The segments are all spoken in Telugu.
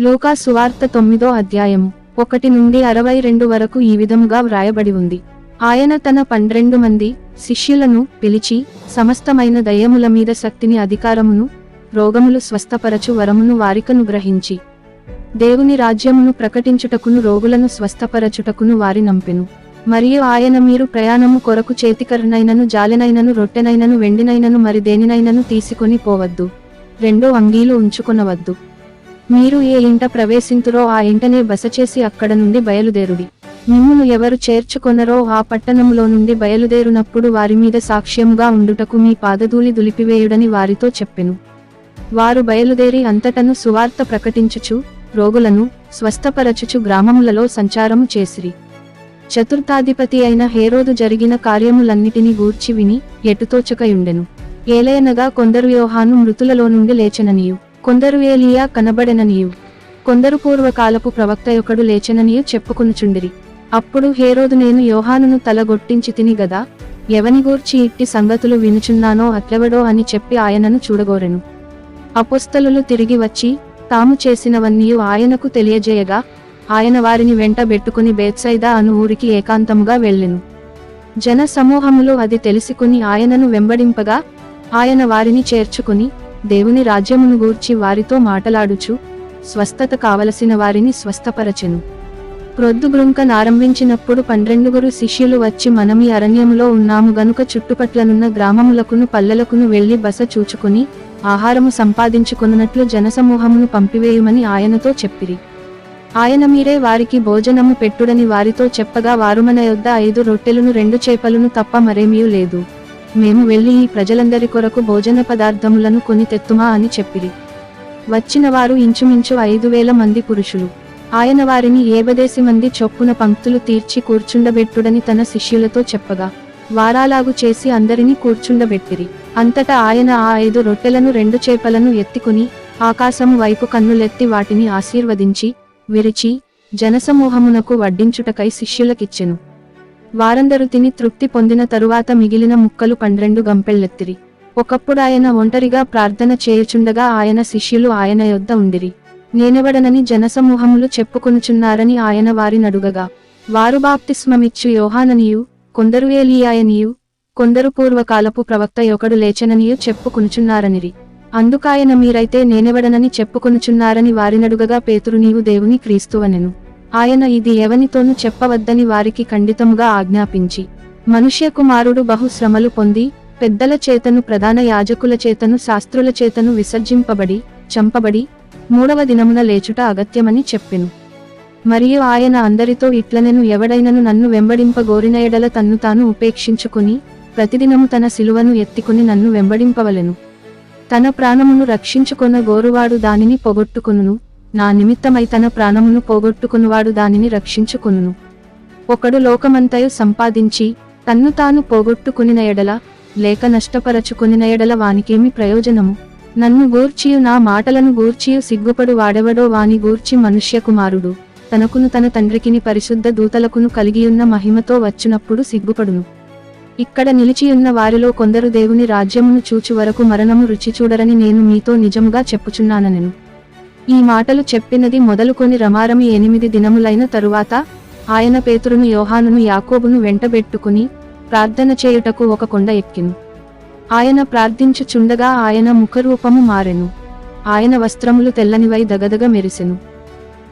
లోకా సువార్త తొమ్మిదో అధ్యాయము ఒకటి నుండి అరవై రెండు వరకు ఈ విధముగా వ్రాయబడి ఉంది. ఆయన తన పన్నెండు మంది శిష్యులను పిలిచి సమస్తమైన దయముల మీద శక్తిని అధికారమును రోగములు స్వస్థపరచు వరమును వారికను గ్రహించి దేవుని రాజ్యమును ప్రకటించుటకును రోగులను స్వస్థపరచుటకును వారి నంపెను. మరియు ఆయన మీరు ప్రయాణము కొరకు చేతికరనైనను జాలెనైనను రొట్టెనైనను వెండినైనను మరి దేనినైనను తీసుకొని పోవద్దు. రెండో అంగీలు ఉంచుకొనవద్దు. మీరు ఏ ఇంట ప్రవేశింతురో ఆ ఇంటనే బస చేసి అక్కడ నుండి బయలుదేరుడి. మిమ్మును ఎవరు చేర్చుకొనరో ఆ పట్టణంలో నుండి బయలుదేరునప్పుడు వారి మీద సాక్ష్యముగా ఉండుటకు మీ పాదధూళి దులిపివేయుడని వారితో చెప్పెను. వారు బయలుదేరి అంతటను సువార్త ప్రకటించుచు రోగులను స్వస్థపరచుచు గ్రామములలో సంచారము చేసిరి. చతుర్థాధిపతి అయిన హేరోదు జరిగిన కార్యములన్నిటినీ గూర్చి విని ఎటుతోచకయుండెను ఏలయనగా కొందరు యోహాను మృతులలో నుండి లేచెననియు. కొందరు ఏలియా కనబడెననియు. కొందరు పూర్వకాలపు ప్రవక్త ఒకడు లేచెననియు చెప్పుకునుచుండిరి. అప్పుడు హేరోదు నేను యోహానును తలగొట్టించి తిని గదా ఎవని గూర్చి ఇట్టి సంగతులు వినుచున్నానో అట్లెవడో అని చెప్పి ఆయనను చూడగోరెను. అపుస్తలులు తిరిగి వచ్చి తాము చేసినవన్నీయు ఆయనకు తెలియజేయగా ఆయన వారిని వెంట బెట్టుకుని బేత్సైదా అను ఊరికి ఏకాంతముగా వెళ్ళెను. జన సమూహములు అది తెలుసుకుని ఆయనను వెంబడింపగా ఆయన వారిని చేర్చుకుని దేవుని రాజ్యమును గూర్చి వారితో మాటలాడుచు స్వస్థత కావలసిన వారిని స్వస్థపరచెను. ప్రొద్దుగ్రుంక నారంభించినప్పుడు పన్నెండుగురు శిష్యులు వచ్చి మనమి అరణ్యములో ఉన్నాము గనుక చుట్టుపట్లనున్న గ్రామములకును పల్లెలకును వెళ్ళి బస చూచుకుని ఆహారము సంపాదించుకొనున్నట్లు జనసమూహమును పంపివేయమని ఆయనతో చెప్పిరి. ఆయన మీరే వారికి భోజనము పెట్టుడని వారితో చెప్పగా వారు మన యొద్ద ఐదు రొట్టెలను రెండు చేపలను తప్ప మరేమీ లేదు. మేము వెళ్ళి ఈ ప్రజలందరి కొరకు భోజన పదార్థములను కొని తెత్తుమా అని చెప్పిరి. వచ్చిన వారు ఇంచుమించు ఐదు వేల మంది పురుషులు. ఆయన వారిని ఏబదేసి మంది చొప్పున పంక్తులు తీర్చి కూర్చుండబెట్టుడని తన శిష్యులతో చెప్పగా వారాలాగు చేసి అందరినీ కూర్చుండబెట్టిరి. అంతటా ఆయన ఆ ఐదు రొట్టెలను రెండు చేపలను ఎత్తుకుని ఆకాశము వైపు కన్నులెత్తి వాటిని ఆశీర్వదించి విరిచి జనసమూహమునకు వడ్డించుటకై శిష్యులకిచ్చెను. వారందరూ తిని తృప్తి పొందిన తరువాత మిగిలిన ముక్కలు పండ్రెండు గంపెళ్ళెత్తిరి. ఒకప్పుడాయన ఒంటరిగా ప్రార్థన చేయుచుండగా ఆయన శిష్యులు ఆయన యొద్ద ఉండిరి. నేనెవడనని జనసమూహములు చెప్పుకొనుచున్నారని ఆయన వారినడుగగా. వారు బాప్తిస్మమిచ్చు యోహాననియు కొందరు ఏలియాయనియు కొందరు పూర్వకాలపు ప్రవక్త ఒకడు లేచననియు చెప్పుకొనుచున్నారనిరి. అందుకాయన మీరైతే నేనెవడనని చెప్పుకొనుచున్నారని వారినడుగగా పేతురు నీవు దేవుని క్రీస్తువనెను. ఆయన ఇది ఎవనితోనూ చెప్పవద్దని వారికి ఖండితముగా ఆజ్ఞాపించి మనుష్య కుమారుడు బహు శ్రమలు పొంది పెద్దల చేతను ప్రధాన యాజకుల చేతను శాస్త్రుల చేతను విసర్జింపబడి చంపబడి మూడవ దినమున లేచుట అగత్యమని చెప్పెను. మరియు ఆయన అందరితో ఇట్లనెను ఎవడైనను నన్ను వెంబడింపగోరిన ఎడల తన్ను తాను ఉపేక్షించుకుని ప్రతిదినము తన సిలువను ఎత్తికుని నన్ను వెంబడింపవలెను. తన ప్రాణమును రక్షించుకొన్న గోరువాడు దానిని పొగొట్టుకును నా నిమిత్తమై తన ప్రాణమును పోగొట్టుకునివాడు దానిని రక్షించుకొనును. ఒకడు లోకమంతయు సంపాదించి తన్ను తాను పోగొట్టుకునిన ఎడల లేక నష్టపరచుకునిన ఎడల వానికేమి ప్రయోజనము? నన్ను గూర్చియు నా మాటలను గూర్చియు సిగ్గుపడు వాడెవడో వాని గూర్చి మనుష్య కుమారుడు తనకును తన తండ్రికిని పరిశుద్ధ దూతలకును కలిగియున్న మహిమతో వచ్చినప్పుడు సిగ్గుపడును. ఇక్కడ నిలిచియున్న వారిలో కొందరు దేవుని రాజ్యమును చూచు వరకు మరణము రుచి చూడరని నేను మీతో నిజముగా చెప్పుచున్నానెను ఈ మాటలు చెప్పినది మొదలుకొని రమారమి ఎనిమిది దినములైన తరువాత ఆయన పేతురును యోహానును యాకోబును వెంటబెట్టుకుని ప్రార్థన చేయుటకు ఒక కొండ ఎక్కిను. ఆయన ప్రార్థించుచుండగా ఆయన ముఖరూపము మారెను. ఆయన వస్త్రములు తెల్లనివై దగదగ మెరిసెను.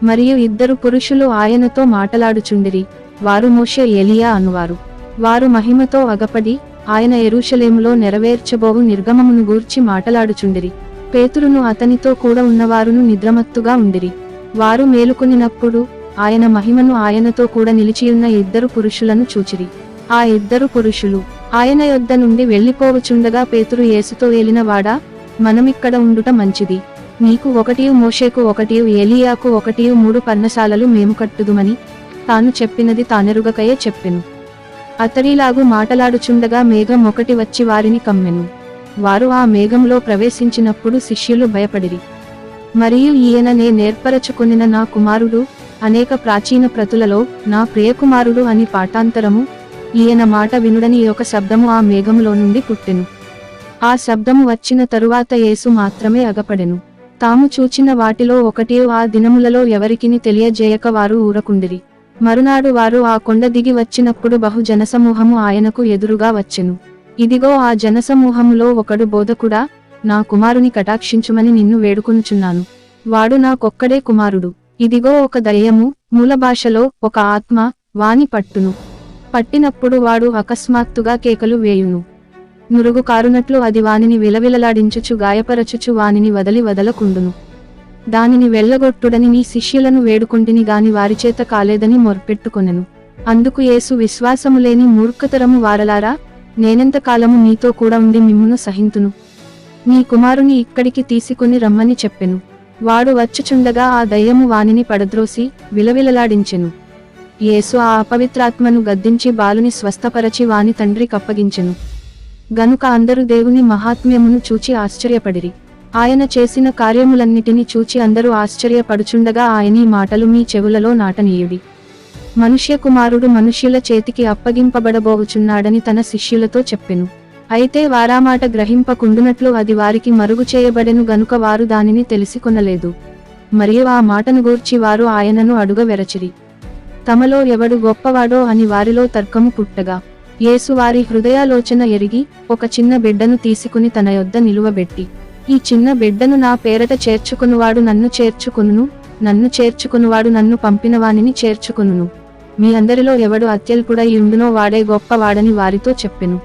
మరియు ఇద్దరు పురుషులు ఆయనతో మాటలాడుచుండిరి. వారు మోషే ఎలియా అనువారు. వారు మహిమతో అగపడి ఆయన ఎరుషలేములో నెరవేర్చబోవు నిర్గమమును గూర్చి మాటలాడుచుండిరి. పేతురును అతనితో కూడా ఉన్నవారును నిద్రమత్తుగా ఉండిరి. వారు మేలుకొనినప్పుడు ఆయన మహిమను ఆయనతో కూడా నిలిచియున్న ఇద్దరు పురుషులను చూచిరి. ఆ ఇద్దరు పురుషులు ఆయన యొద్ద నుండి వెళ్ళిపోవచుండగా పేతురు యేసుతో ఏలినవాడా మనమిక్కడ ఉండుట మంచిది. నీకు ఒకటియు మోషేకు ఒకటియు ఏలియాకు ఒకటియు మూడు పర్ణశాలలు మేము కట్టుదుమని తాను చెప్పినది తానెరుగకయే చెప్పెను. అతడిలాగు మాటలాడుచుండగా మేఘం ఒకటి వచ్చి వారిని కమ్మెను. వారు ఆ మేఘంలో ప్రవేశించినప్పుడు శిష్యులు భయపడిరి. మరియు ఈయననే నేర్పరచుకొనిన నా కుమారుడు అనేక ప్రాచీన ప్రతులలో నా ప్రియకుమారుడు అని పాఠాంతరము ఈయన మాట వినుడని ఒక శబ్దము ఆ మేఘములో నుండి పుట్టెను. ఆ శబ్దము వచ్చిన తరువాత యేసు మాత్రమే అగపడెను. తాము చూచిన వాటిలో ఒకటి ఆ దినములలో ఎవరికిని తెలియజేయక వారు ఊరకుండిరి. మరునాడు వారు ఆ కొండ దిగి వచ్చినప్పుడు బహు జనసమూహము ఆయనకు ఎదురుగా వచ్చెను. ఇదిగో ఆ జనసమూహములో ఒకడు బోధకుడా నా కుమారుని కటాక్షించుమని నిన్ను వేడుకొనుచున్నాను. వాడు నాకొక్కడే కుమారుడు. ఇదిగో ఒక దయ్యము మూల భాషలో ఒక ఆత్మ వాని పట్టును. పట్టినప్పుడు వాడు అకస్మాత్తుగా కేకలు వేయును. నురుగు కారునట్లు అది వానిని విలవిలలాడించుచు గాయపరచుచు వానిని వదలి వదలకుండును. దానిని వెళ్ళగొట్టుడని నీ శిష్యులను వేడుకుంటిని గాని వారిచేత కాలేదని మొర్పెట్టుకొనెను. అందుకు యేసు విశ్వాసము లేని మూర్ఖతరము వారలారా నేనెంతకాలము నీతో కూడా ఉండి మిమ్మును సహింతును. నీ కుమారుని ఇక్కడికి తీసుకుని రమ్మని చెప్పెను. వాడు వచ్చుచుండగా ఆ దయ్యము వానిని పడద్రోసి విలవిలలాడించెను. యేసు ఆ అపవిత్రాత్మను గద్దించి బాలుని స్వస్థపరచి వాని తండ్రి కప్పగించెను. గనుక అందరూ దేవుని మహాత్మ్యమును చూచి ఆశ్చర్యపడిరి. ఆయన చేసిన కార్యములన్నిటిని చూచి అందరూ ఆశ్చర్యపడుచుండగా ఆయన ఈ మాటలు మీ చెవులలో నాటనీయుడి. మనుష్య కుమారుడు మనుష్యుల చేతికి అప్పగింపబడబోవుచున్నాడని తన శిష్యులతో చెప్పెను. అయితే వారామాట గ్రహింపకుండునట్లు అది వారికి మరుగు చేయబడెను గనుక వారు దానిని తెలిసికొనలేదు మరియు ఆ మాటను గూర్చి వారు ఆయనను అడుగవెరచిరి తమలో ఎవడు గొప్పవాడో అని వారిలో తర్కము పుట్టగా యేసు వారి హృదయాలోచన ఎరిగి ఒక చిన్న బిడ్డను తీసుకుని తన యొద్ద నిలువబెట్టి ఈ చిన్న బిడ్డను నా పేరట చేర్చుకునువాడు నన్ను చేర్చుకును నన్ను చేర్చుకునువాడు నన్ను పంపినవానిని చేర్చుకును మీ అందరిలో ఎవడు అత్యల్పుడై ఉండునో వాడే గొప్పవాడని వారితో చెప్పెను.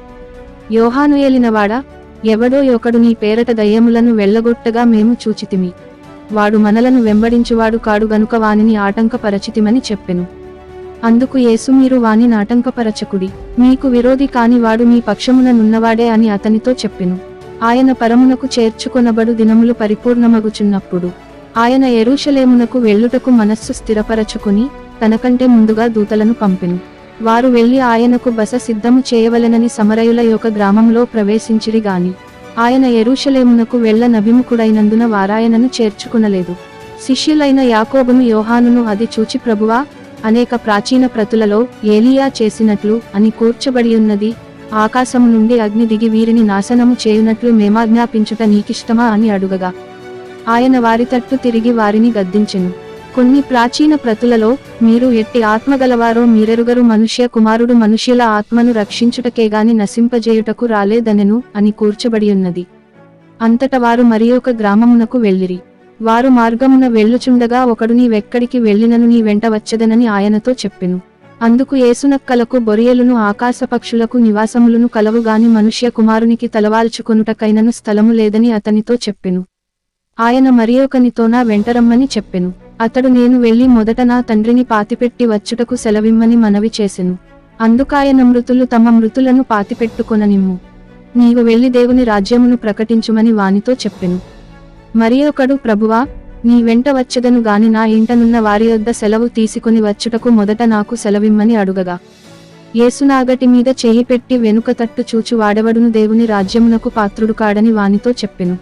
యోహాను ఏలినవాడా ఎవడో ఒకడు నీ పేరట దయ్యములను వెళ్ళగొట్టగా మేము చూచితిమి. వాడు మనలను వెంబడించువాడు కాడు గనుక వానిని ఆటంకపరచితిమని చెప్పెను. అందుకు యేసు మీరు వాని నాటంకపరచకుడి. మీకు విరోధి కాని వాడు మీ పక్షమున నున్నవాడే అని అతనితో చెప్పెను. ఆయన పరమునకు చేర్చుకొనబడు దినములు పరిపూర్ణమగుచున్నప్పుడు ఆయన ఎరుషలేమునకు వెళ్ళుటకు మనస్సు స్థిరపరచుకుని తనకంటే ముందుగా దూతలను పంపెను. వారు వెళ్ళి ఆయనకు బస సిద్ధము చేయవలెనని సమరయుల యొక్క గ్రామంలో ప్రవేశించిరి గాని. ఆయన ఎరుషలేమునకు వెళ్ళ నభిముఖుడైనందున వారాయనను చేర్చుకునలేదు. శిష్యులైన యాకోబును యోహానును అది చూచి ప్రభువా అనేక ప్రాచీన ప్రతులలో ఏలియా చేసినట్లు అని కూర్చబడి ఉన్నది ఆకాశము నుండి అగ్ని దిగి వీరిని నాశనము చేయునట్లు మేమాజ్ఞాపించుట నీకిష్టమా? అని అడుగగా. ఆయన వారి తట్టు తిరిగి వారిని గద్దించెను. కొన్ని ప్రాచీన ప్రతులలో మీరు ఎట్టి ఆత్మగలవారో మీరెరుగరు మనుష్య కుమారుడు మనుష్యుల ఆత్మను రక్షించుటకేగాని నశింపజేయుటకు రాలేదనెను అని కూర్చబడి ఉన్నది అంతట వారు మరి ఒక గ్రామమునకు వెళ్ళిరి. వారు మార్గమున వెళ్ళుచుండగా ఒకడు నీవెక్కడికి వెళ్ళినను నీ వెంట వచ్చదనని ఆయనతో చెప్పెను. అందుకు ఏసునక్కలకు బొరియలును ఆకాశపక్షులకు నివాసములను కలవుగాని మనుష్య కుమారునికి తలవాల్చుకొనుటకైనను స్థలము లేదని అతనితో చెప్పెను. ఆయన మరియొకనితోనా వెంటరమ్మని చెప్పెను. అతడు నేను వెళ్ళి మొదట నా తండ్రిని పాతిపెట్టి వచ్చుటకు సెలవిమ్మని మనవి చేసెను. అందుకాయన మృతులు తమ మృతులను పాతిపెట్టుకొననిమ్ము. నీవు వెళ్ళి దేవుని రాజ్యమును ప్రకటించుమని వానితో చెప్పెను. మరి ఒకడు ప్రభువా నీ వెంట వచ్చదను గాని నా ఇంటనున్న వారి యొద్ద సెలవు తీసుకుని వచ్చుటకు మొదట నాకు సెలవిమ్మని అడుగగా. ఏసునాగటి మీద చేయి పెట్టి వెనుక తట్టు చూచు వాడవడును దేవుని రాజ్యమునకు పాత్రుడు కాడని వానితో చెప్పెను.